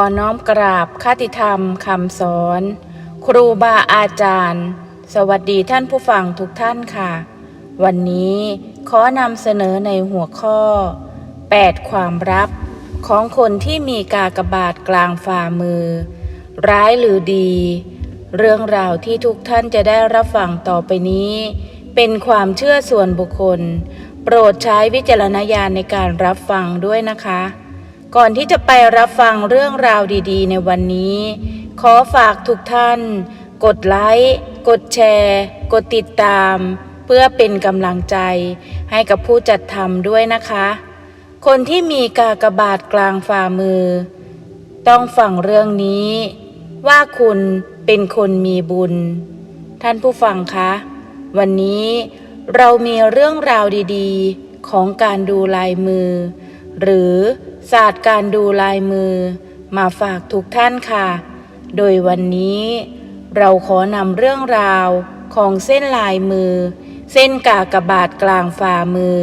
อน้อมกราบคติธรรมคำสอน ครูบาอาจารย์ สวัสดีท่านผู้ฟังทุกท่านค่ะ วันนี้ขอนำเสนอในหัวข้อ 8 ความลับของคนที่มีกากบาทกลางฝ่ามือ ร้ายหรือดี เรื่องราวที่ทุกท่านจะได้รับฟังต่อไปนี้ เป็นความเชื่อส่วนบุคคล โปรดใช้วิจารณญาณในการรับฟังด้วยนะคะ ก่อนที่จะไปรับฟังเรื่องราวดีๆ ในวันนี้ ขอฝากทุกท่าน กดไลค์ กดแชร์ กดติดตาม เพื่อเป็นกำลังใจ ให้กับผู้จัดทำด้วยนะคะ คนที่มีกากบาทกลางฝ่ามือ ต้องฟังเรื่องนี้ ว่าคุณเป็นคนมีบุญ ท่านผู้ฟังคะ วันนี้เรามีเรื่องราวดีๆ ของการดูลายมือ หรือ ศาสตร์การดูลายมือ มาฝากทุกท่านค่ะ โดยวันนี้เราขอนำเรื่องราวของเส้นลายมือ เส้นกากบาทกลางฝ่ามือ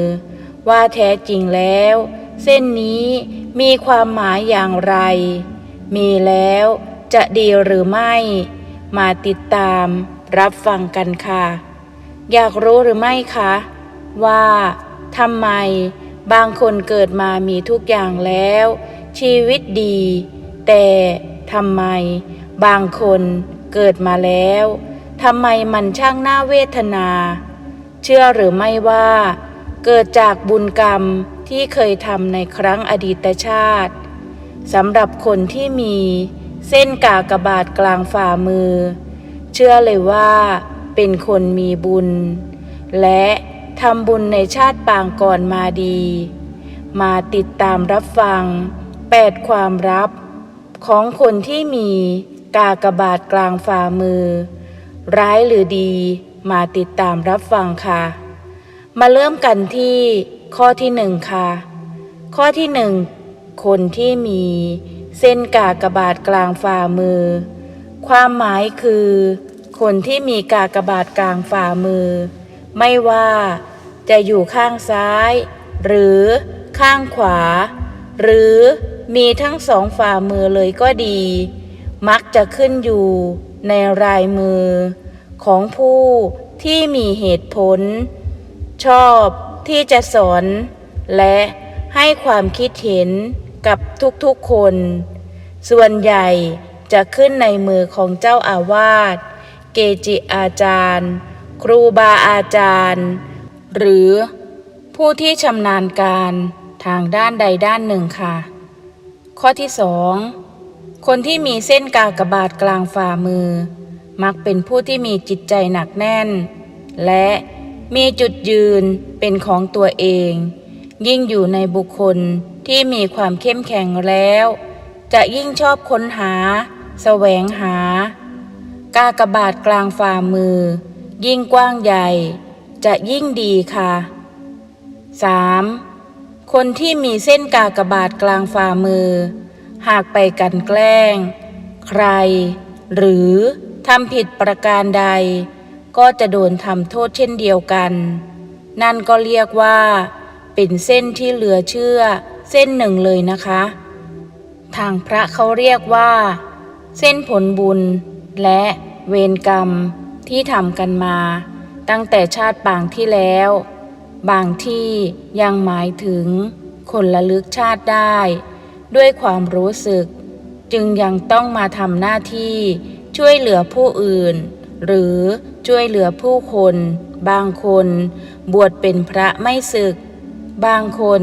ว่าแท้จริงแล้ว เส้นนี้มีความหมายอย่างไร มีแล้วจะดีหรือไม่ มาติดตามรับฟังกันค่ะ อยากรู้หรือไม่คะ ว่าทำไม บางคนเกิดมามีทุกอย่างแล้ว ชีวิตดี แต่ทำไม บางคนเกิดมาแล้วทำไมมันช่างน่าเวทนา เชื่อหรือไม่ว่า เกิดจากบุญกรรมที่เคยทำในครั้งอดีตชาติสำหรับคนที่มีเส้นกากบาทกลางฝ่ามือ เชื่อเลยว่าเป็นคนมีบุญ และ ทำบุญในชาติปางก่อนมาดี มาติดตามรับฟังแปดความลับ ของคนที่มีกากบาทกลางฝ่ามือ ร้ายหรือดีมาติดตามรับฟังค่ะ มาเริ่มกันที่ข้อที่หนึ่งค่ะ ข้อที่หนึ่งคนที่มีเส้นกากบาทกลางฝ่ามือ ความหมายคือ คนที่มีกากบาทกลางฝ่ามือ ไม่ว่า จะอยู่ข้างซ้าย หรือข้างขวา หรือมีทั้งสองฝ่ามือเลยก็ดี มักจะขึ้นอยู่ในรายมือ ของผู้ที่มีเหตุผล ชอบที่จะสอน และให้ความคิดเห็นกับทุกๆคน ส่วนใหญ่จะขึ้นในมือของเจ้าอาวาส เกจิอาจารย์ ครูบาอาจารย์ หรือผู้ที่ชำนาญการทางด้านใดด้านหนึ่งค่ะ ข้อที่สองคนที่มีเส้นกากบาทกลางฝ่ามือ มักเป็นผู้ที่มีจิตใจหนักแน่น และมีจุดยืนเป็นของตัวเอง ยิ่งอยู่ในบุคคลที่มีความเข้มแข็งแล้ว จะยิ่งชอบค้นหา แสวงหา กากบาทกลางฝ่ามือ ยิ่งกว้างใหญ่ จะยิ่งดีค่ะ 3. คนที่มีเส้นกากบาทกลางฝ่ามือ หากไปกันแกล้ง ใคร หรือทำผิดประการใด ก็จะโดนทำโทษเช่นเดียวกัน นั่นก็เรียกว่า เป็นเส้นที่เหลือเชื่อเส้นหนึ่งเลยนะคะ ทางพระเขาเรียกว่า เส้นผลบุญและเวรกรรมที่ทำกันมา ตั้งแต่ชาติปางที่แล้ว บางที่ยังหมายถึงคนละลึกชาติได้ ด้วยความรู้สึก จึงยังต้องมาทำหน้าที่ช่วยเหลือผู้อื่น หรือช่วยเหลือผู้คน บางคนบวชเป็นพระไม่ศึก บางคน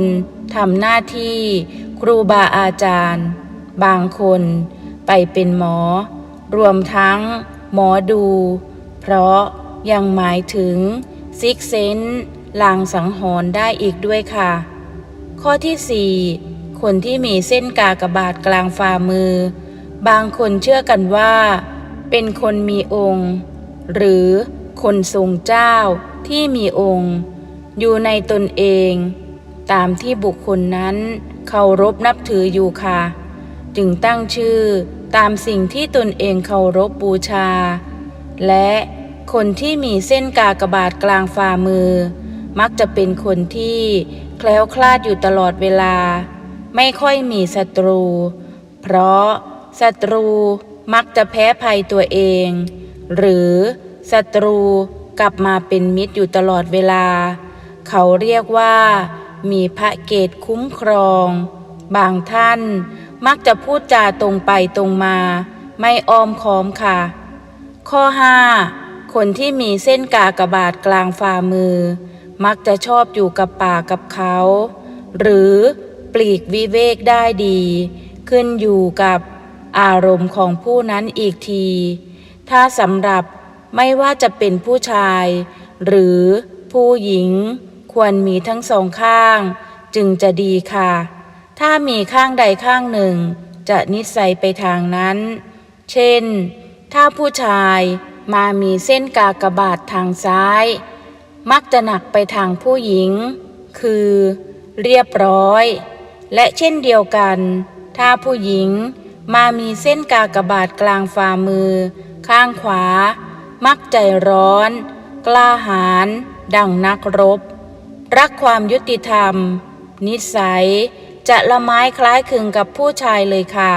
ทำหน้าที่ครูบาอาจารย์ บางคนไปเป็นหมอ รวมทั้งหมอดู เพราะ ยังหมายถึงซิกเซนลางสังหรณ์ได้อีกด้วยค่ะ ข้อที่ 4 คนที่มีเส้นกากบาทกลางฝ่ามือ บางคนเชื่อกันว่า เป็นคนมีองค์ หรือคนทรงเจ้าที่มีองค์ อยู่ในตนเอง ตามที่บุคคลนั้นเคารพนับถืออยู่ค่ะ จึงตั้งชื่อตามสิ่งที่ตนเองเคารพบูชา และ คนที่มีเส้นกากบาทกลางฝ่ามือ มักจะเป็นคนที่แคล้วคลาดอยู่ตลอดเวลา ไม่ค่อยมีศัตรู เพราะศัตรูมักจะแพ้ภัยตัวเอง หรือศัตรูกลับมาเป็นมิตรอยู่ตลอดเวลา เขาเรียกว่า มีพระเกตคุ้มครอง บางท่านมักจะพูดจาตรงไปตรงมา ไม่อ้อมค้อมค่ะ ข้อ 5 คนที่มีเส้นกากบาทกลางฝ่ามือ มักจะชอบอยู่กับป่ากับเขา หรือปลีกวิเวกได้ดี ขึ้นอยู่กับอารมณ์ของผู้นั้นอีกที ถ้าสำหรับไม่ว่าจะเป็นผู้ชาย หรือผู้หญิงควรมีทั้งสองข้าง จึงจะดีค่ะ ถ้ามีข้างใดข้างหนึ่ง จะนิสัยไปทางนั้น เช่น ถ้าผู้ชาย มามีเส้นกากบาททางซ้าย มักจะหนักไปทางผู้หญิง คือ เรียบร้อย และเช่นเดียวกัน ถ้าผู้หญิง มามีเส้นกากบาทกลางฝ่ามือ ข้างขวา มักใจร้อน กล้าหาญดังนักรบ รักความยุติธรรม นิสัยจะละไม้คล้ายคลึงกับผู้ชายเลยค่ะ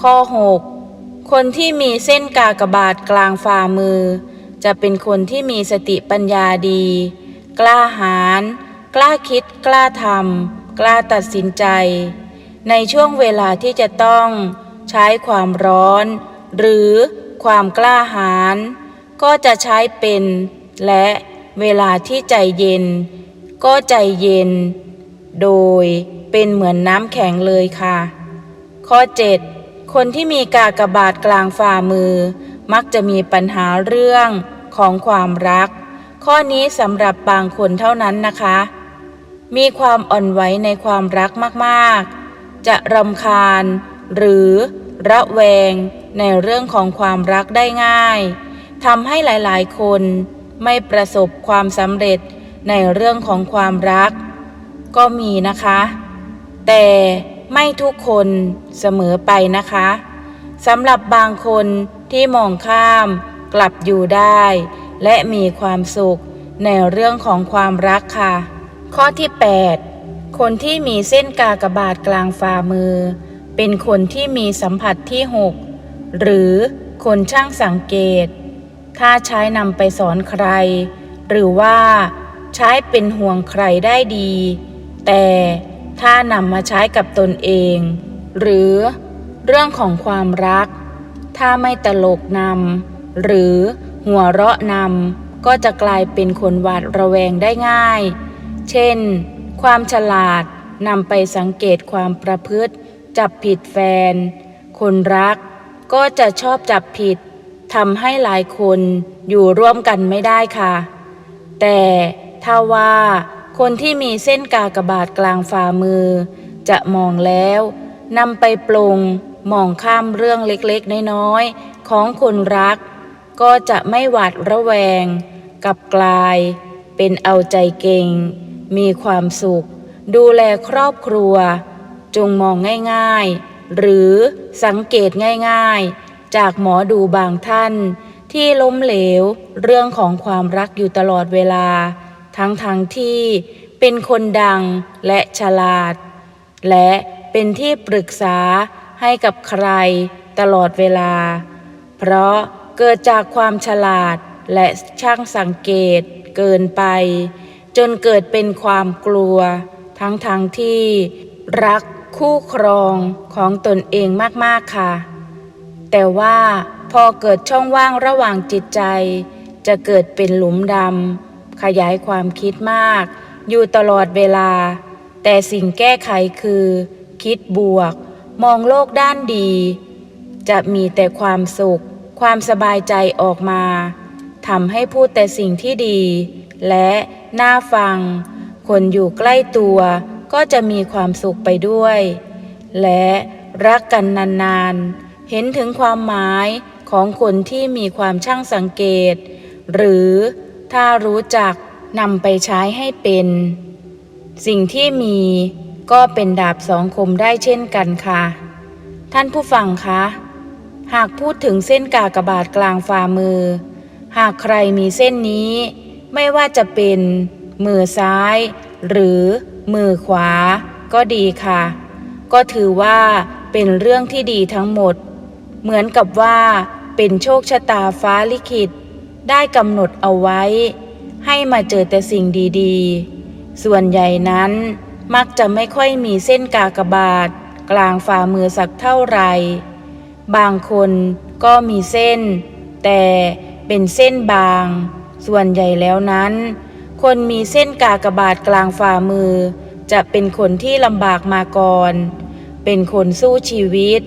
ข้อ 6 คนที่มีเส้นกากบาทกลางฝ่ามือ จะเป็นคนที่มีสติปัญญาดี กล้าหาญกล้าคิดกล้าทำกล้าตัดสินใจ ในช่วงเวลาที่จะต้องใช้ความร้อน หรือความกล้าหาญก็จะใช้เป็น และเวลาที่ใจเย็น ก็ใจเย็น โดยเป็นเหมือนน้ำแข็งเลยค่ะ ข้อ 7 คนที่มีกากบาทกลางฝ่ามือ มักจะมีปัญหาเรื่องของความรัก ข้อนี้สำหรับบางคนเท่านั้นนะคะ มีความอ่อนไหวในความรักมากๆ จะรำคาญ หรือระแวงในเรื่องของความรักได้ง่ายทำให้หลายๆ คนไม่ประสบความสำเร็จในเรื่องของความรัก ก็มีนะคะ แต่ ไม่ทุกคนเสมอไปนะคะสำหรับบางคนที่มองข้ามกลับอยู่ได้ และมีความสุขในเรื่องของความรักค่ะ ข้อที่ 8 คนที่มีเส้นกากบาทกลางฝ่ามือ เป็นคนที่มีสัมผัสที่ 6 หรือคนช่างสังเกต ถ้าใช้นำไปสอนใคร หรือว่าใช้เป็นห่วงใครได้ดี แต่ ถ้านำมาใช้กับตนเอง หรือเรื่องของความรัก ถ้าไม่ตลกนำหรือหัวเราะนำก็จะกลายเป็นคนหวาดระแวงได้ง่าย เช่น ความฉลาดนำไปสังเกตความประพฤติ จับผิดแฟน คนรักก็จะชอบจับผิดทำให้หลายคนอยู่ร่วมกันไม่ได้ค่ะ แต่ถ้าว่า คนที่มีเส้นกากบาทกลางฝ่ามือ จะมองแล้วนำไปปรุงมองข้ามเรื่องเล็กๆ น้อยๆ ของคนรัก ก็จะไม่หวาดระแวง กับกลาย เป็นเอาใจเก่ง มีความสุข ดูแลครอบครัว จงมองง่ายๆ หรือสังเกตง่ายๆ จากหมอดูบางท่าน ที่ล้มเหลวเรื่องของความรักอยู่ตลอดเวลา ทั้งๆทที่เป็นคนดังและฉลาด และเป็นที่ปรึกษาให้กับใครตลอดเวลา เพราะเกิดจากความฉลาดและช่างสังเกตเกินไป จนเกิดเป็นความกลัว ทั้งๆทที่รักคู่ครองของตนเองมากๆค่ะ แต่ว่าพอเกิดช่องว่างระหว่างจิตใจ จะเกิดเป็นหลุมดำ ขยายความคิดมาก อยู่ตลอดเวลา แต่สิ่งแก้ไขคือ คิดบวก มองโลกด้านดี จะมีแต่ความสุข ความสบายใจออกมาทำให้พูดแต่สิ่งที่ดี และน่าฟัง คนอยู่ใกล้ตัวก็จะมีความสุขไปด้วย และรักกันนานๆ เห็นถึงความหมายของคนที่มีความช่างสังเกต หรือ ถ้ารู้จักนำไปใช้ให้เป็น สิ่งที่มีก็เป็นดาบสองคมได้เช่นกันค่ะ ท่านผู้ฟังคะ หากพูดถึงเส้นกากบาทกลางฝ่ามือ หากใครมีเส้นนี้ ไม่ว่าจะเป็นมือซ้าย หรือมือขวา ก็ดีค่ะ ก็ถือว่าเป็นเรื่องที่ดีทั้งหมด เหมือนกับว่าเป็นโชคชะตาฟ้าลิขิต ได้กำหนดเอาไว้ ให้มาเจอแต่สิ่งดีๆ ส่วนใหญ่นั้นมักจะไม่ค่อยมีเส้นกากบาท กลางฝ่ามือสักเท่าไหร่ บางคนก็มีเส้น แต่เป็นเส้นบาง ส่วนใหญ่แล้วนั้น คนมีเส้นกากบาทกลางฝ่ามือ จะเป็นคนที่ลำบากมาก่อน เป็นคนสู้ชีวิต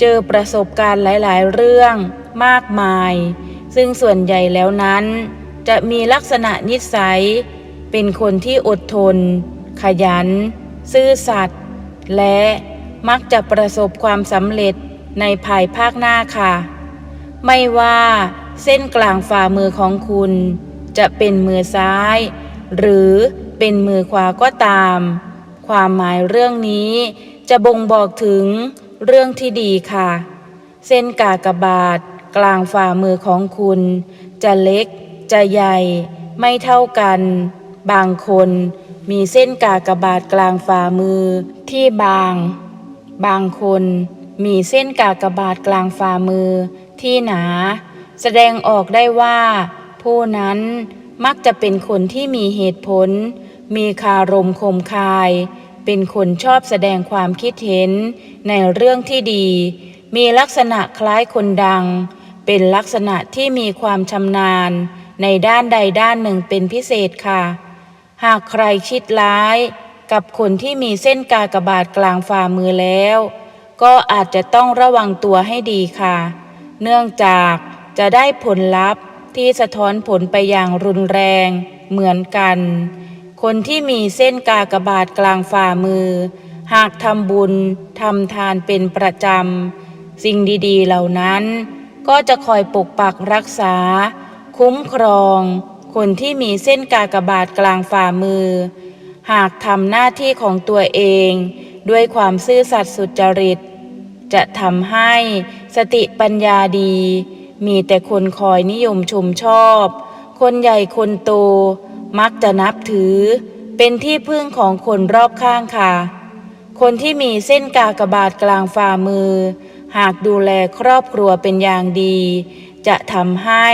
เจอประสบการณ์หลายๆ เรื่องมากมาย ซึ่งส่วนใหญ่แล้วนั้น จะมีลักษณะนิสัย เป็นคนที่อดทน ขยัน ซื่อสัตย์และมักจะประสบความสำเร็จในภายภาคหน้าค่ะ ไม่ว่าเส้นกลางฝ่ามือของคุณ จะเป็นมือซ้าย หรือเป็นมือขวาก็ตาม ความหมายเรื่องนี้จะบ่งบอกถึงเรื่องที่ดีค่ะ เส้นกากบาท กลางฝ่ามือของคุณ จะเล็ก จะใหญ่ ไม่เท่ากัน บางคนมีเส้นกากบาทกลางฝ่ามือที่บาง บางคนมีเส้นกากบาทกลางฝ่ามือที่หนา แสดงออกได้ว่า ผู้นั้นมักจะเป็นคนที่มีเหตุผล มีคารมคมคาย เป็นคนชอบแสดงความคิดเห็นในเรื่องที่ดี มีลักษณะคล้ายคนดัง เป็นลักษณะที่มีความชำนาญในด้านใดด้านหนึ่งเป็นพิเศษค่ะ หากใครคิดร้ายกับคนที่มีเส้นกากบาทกลางฝ่ามือแล้ว ก็อาจจะต้องระวังตัวให้ดีค่ะ เนื่องจากจะได้ผลลัพธ์ที่สะท้อนผลไปอย่างรุนแรงเหมือนกัน คนที่มีเส้นกากบาทกลางฝ่ามือ หากทำบุญทำทานเป็นประจำ สิ่งดีๆเหล่านั้น ก็จะคอยปกปักรักษา คุ้มครอง คนที่มีเส้นกากบาทกลางฝ่ามือ หากทำหน้าที่ของตัวเอง ด้วยความซื่อสัตย์สุจริต จะทำให้สติปัญญาดี มีแต่คนคอยนิยมชมชอบ คนใหญ่คนโต มักจะนับถือ เป็นที่พึ่งของคนรอบข้างค่ะ คนที่มีเส้นกากบาทกลางฝ่ามือ หากดูแลครอบครัวเป็นอย่างดี จะทำให้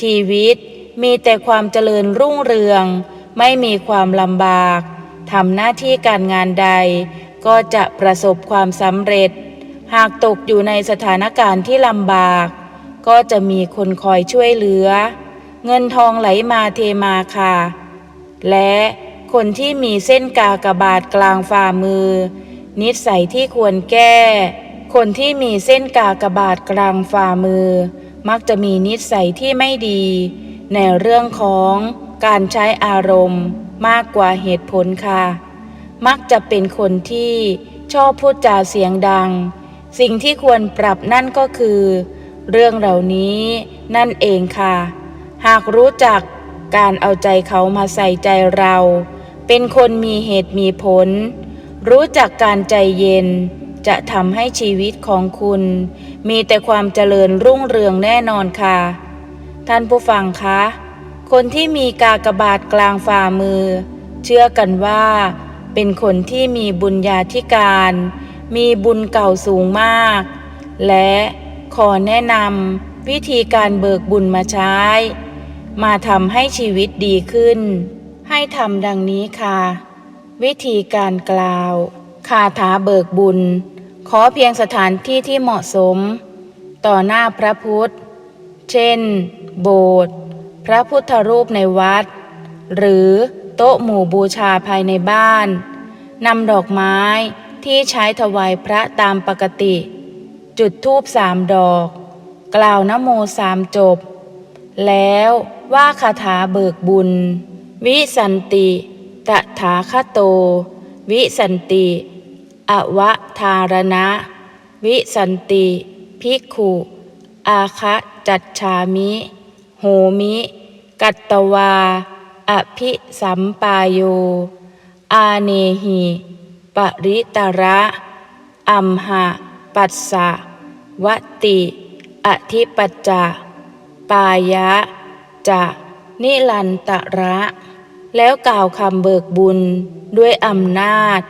ชีวิตมีแต่ความเจริญรุ่งเรือง ไม่มีความลำบากทำหน้าที่การงานใด ก็จะประสบความสำเร็จ หากตกอยู่ในสถานการณ์ที่ลำบาก ก็จะมีคนคอยช่วยเหลือ เงินทองไหลมาเทมาค่ะ และคนที่มีเส้นกากบาทกลางฝ่ามือ นิสัยที่ควรแก้ คนที่มีเส้นกากบาทกลางฝ่ามือ มักจะมีนิสัยที่ไม่ดี ในเรื่องของการใช้อารมณ์มากกว่าเหตุผลค่ะ มักจะเป็นคนที่ชอบพูดจาเสียงดัง สิ่งที่ควรปรับนั่นก็คือ เรื่องเหล่านี้นั่นเองค่ะ หากรู้จักการเอาใจเขามาใส่ใจเรา เป็นคนมีเหตุมีผล รู้จักการใจเย็น จะทำให้ชีวิตของคุณ มีแต่ความเจริญรุ่งเรืองแน่นอนค่ะ ท่านผู้ฟังคะ คนที่มีกากบาทกลางฝ่ามือ เชื่อกันว่า เป็นคนที่มีบุญญาธิการ มีบุญเก่าสูงมาก และขอแนะนำวิธีการเบิกบุญมาใช้ มาทำให้ชีวิตดีขึ้น ให้ทำดังนี้ค่ะ วิธีการกล่าวคาถาเบิกบุญ ขอเพียงสถานที่ที่เหมาะสม ต่อหน้าพระพุทธ เช่น โบสถ์ พระพุทธรูปในวัด หรือโต๊ะหมู่บูชาภายในบ้านนำดอกไม้ที่ใช้ถวายพระตามปกติ จุดธูปสามดอก กล่าวนโมสามจบ แล้วว่าคาถาเบิกบุญ วิสันติตถาคโต วิสันติ อวทารณะ วิสันติภิกขุ อาคะจัดชามิ โหมิ กัตตวา อภิสัมปายโย อาเนหิปริตระอัมหะ ปัสสะวติ อธิปัจจปายะ จะ นิลันตระ แล้วกล่าวคำเบิกบุญด้วยอำนาจ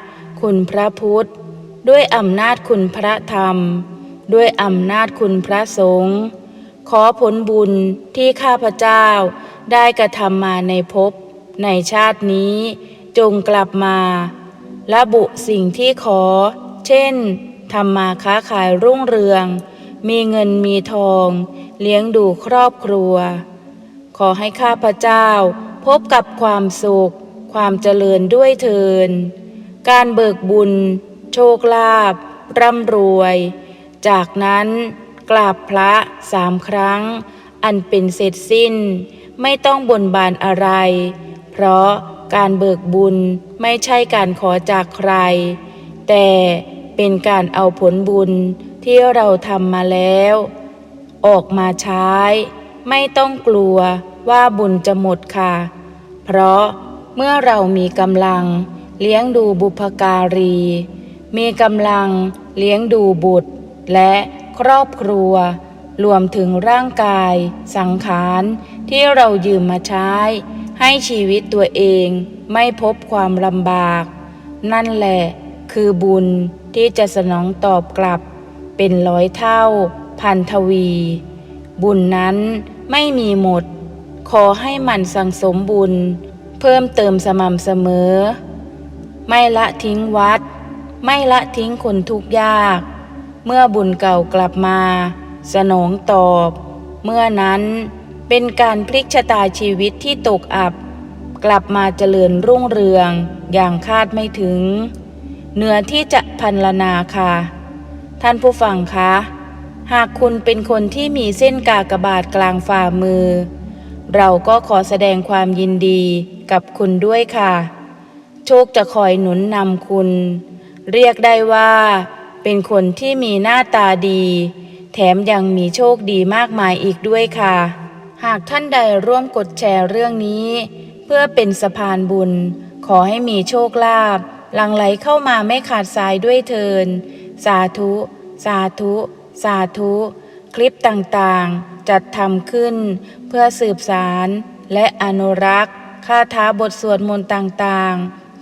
คุณพระพุทธ ด้วยอำนาจคุณพระธรรม ด้วยอำนาจคุณพระสงฆ์ขอผลบุญที่ข้าพเจ้าได้กระทำมาในภพในชาตินี้ จงกลับมาระบุสิ่งที่ขอ เช่นทำมาค้าขายรุ่งเรือง มีเงินมีทอง เลี้ยงดูครอบครัว ขอให้ข้าพเจ้า พบกับความสุข ความเจริญด้วยเทิน การเบิกบุญ โชคลาภร่ำรวย จากนั้นกราบพระสามครั้ง อันเป็นเสร็จสิ้น ไม่ต้องบนบานอะไร เพราะการเบิกบุญไม่ใช่การขอจากใคร แต่เป็นการเอาผลบุญที่เราทำมาแล้ว ออกมาใช้ ไม่ต้องกลัวว่าบุญจะหมดค่ะ เพราะเมื่อเรามีกำลัง เลี้ยงดูบุพการี มีกำลังเลี้ยงดูบุตร และครอบครัว รวมถึงร่างกาย สังขารที่เรายืมมาใช้ ให้ชีวิตตัวเองไม่พบความลำบาก นั่นแหละคือบุญที่จะสนองตอบกลับ เป็นร้อยเท่า พันทวี บุญนั้นไม่มีหมด ขอให้มันสังสมบุญ เพิ่มเติมสม่ำเสมอ ไม่ละทิ้งวัด ไม่ละทิ้งคนทุกข์ยาก เมื่อบุญเก่ากลับมา สนองตอบ เมื่อนั้นเป็นการพลิกชะตาชีวิตที่ตกอับ กลับมาเจริญรุ่งเรืองอย่างคาดไม่ถึง เหนือที่จะพันลนาค่ะ ท่านผู้ฟังคะ หากคุณเป็นคนที่มีเส้นกากบาทกลางฝ่ามือ เราก็ขอแสดงความยินดีกับคุณด้วยค่ะ โชคจะคอยหนุนนำคุณ เรียกได้ว่า เป็นคนที่มีหน้าตาดี แถมยังมีโชคดีมากมายอีกด้วยค่ะ หากท่านใดร่วมกดแชร์เรื่องนี้ เพื่อเป็นสะพานบุญ ขอให้มีโชคลาภหลังไหลเข้ามาไม่ขาดสายด้วยเทิน สาธุ สาธุ สาธุ คลิปต่างๆ จัดทำขึ้น เพื่อสืบสาร และอนุรักษ์คาถาบทสวดมนต์ต่างๆ